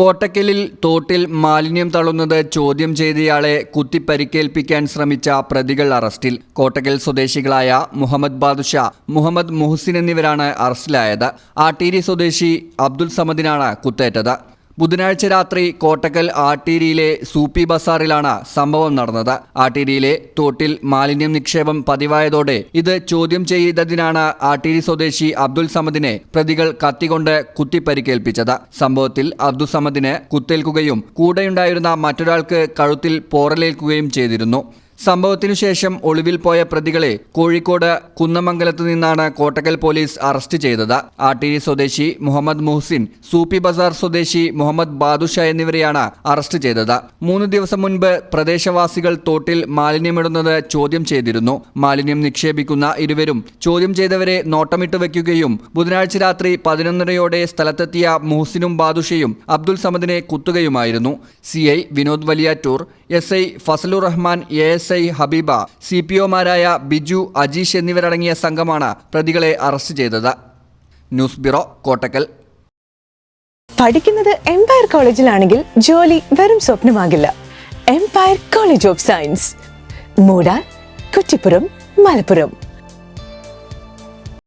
കോട്ടക്കലിൽ തോട്ടിൽ മാലിന്യം തള്ളുന്നത് ചോദ്യം ചെയ്തയാളെ കുത്തിപ്പരിക്കേൽപ്പിക്കാൻ ശ്രമിച്ച പ്രതികൾ അറസ്റ്റിൽ. കോട്ടക്കൽ സ്വദേശികളായ മുഹമ്മദ് ബാദുഷ മുഹമ്മദ് മുഹസിൻ എന്നിവരാണ് അറസ്റ്റിലായത്. ആട്ടീരി സ്വദേശി അബ്ദുൽ സമദിനാണ് കുത്തേറ്റത്. ബുധനാഴ്ച രാത്രി കോട്ടക്കൽ ആട്ടീരിയിലെ സൂപ്പി ബസാറിലാണ് സംഭവം നടന്നത്. ആട്ടീരിയിലെ തോട്ടിൽ മാലിന്യം നിക്ഷേപം പതിവായതോടെ ഇത് ചോദ്യം ചെയ്തതിനാണ് ആട്ടീരി സ്വദേശി അബ്ദുൽ സമദിനെ പ്രതികൾ കത്തികൊണ്ട് കുത്തിപ്പരിക്കേൽപ്പിച്ചത്. സംഭവത്തിൽ അബ്ദുൽ സമദിന് കുത്തേൽക്കുകയും കൂടെയുണ്ടായിരുന്ന മറ്റൊരാൾക്ക് കഴുത്തിൽ പോറലേൽക്കുകയും ചെയ്തിരുന്നു. സംഭവത്തിനു ശേഷം ഒളിവിൽ പോയ പ്രതികളെ കോഴിക്കോട് കുന്നമംഗലത്ത് നിന്നാണ് കോട്ടക്കൽ പോലീസ് അറസ്റ്റ് ചെയ്തത്. ആട്ടിരി സ്വദേശി മുഹമ്മദ് മുഹ്സിൻ സൂപ്പി ബസാർ സ്വദേശി മുഹമ്മദ് ബാദുഷ എന്നിവരെയാണ് അറസ്റ്റ് ചെയ്തത്. മൂന്ന് ദിവസം മുൻപ് പ്രദേശവാസികൾ തോട്ടിൽ മാലിന്യമിടുന്നത് ചോദ്യം ചെയ്തിരുന്നു. മാലിന്യം നിക്ഷേപിക്കുന്ന ഇരുവരും ചോദ്യം ചെയ്തവരെ നോട്ടമിട്ട് വയ്ക്കുകയും ബുധനാഴ്ച രാത്രി പതിനൊന്നരയോടെ സ്ഥലത്തെത്തിയ മുഹ്സിനും ബാദുഷയും അബ്ദുൽ സമദിനെ കുത്തുകയുമായിരുന്നു. C I Vinod Valiyattoor S I Fazalur Rahman A S I Habeeba C P ഒമാരായ Biju Ajeesh എന്നിവരടങ്ങിയ സംഘമാണ് പ്രതികളെ അറസ്റ്റ് ചെയ്തത്. News bureau Kottakkal. പഠിക്കുന്നത് എംപയർ കോളേജിലാണെങ്കിൽ ജോലി വെറും സ്വപ്നമാകില്ല. Empire college of science മൂടാൻ Kuttippuram Malappuram.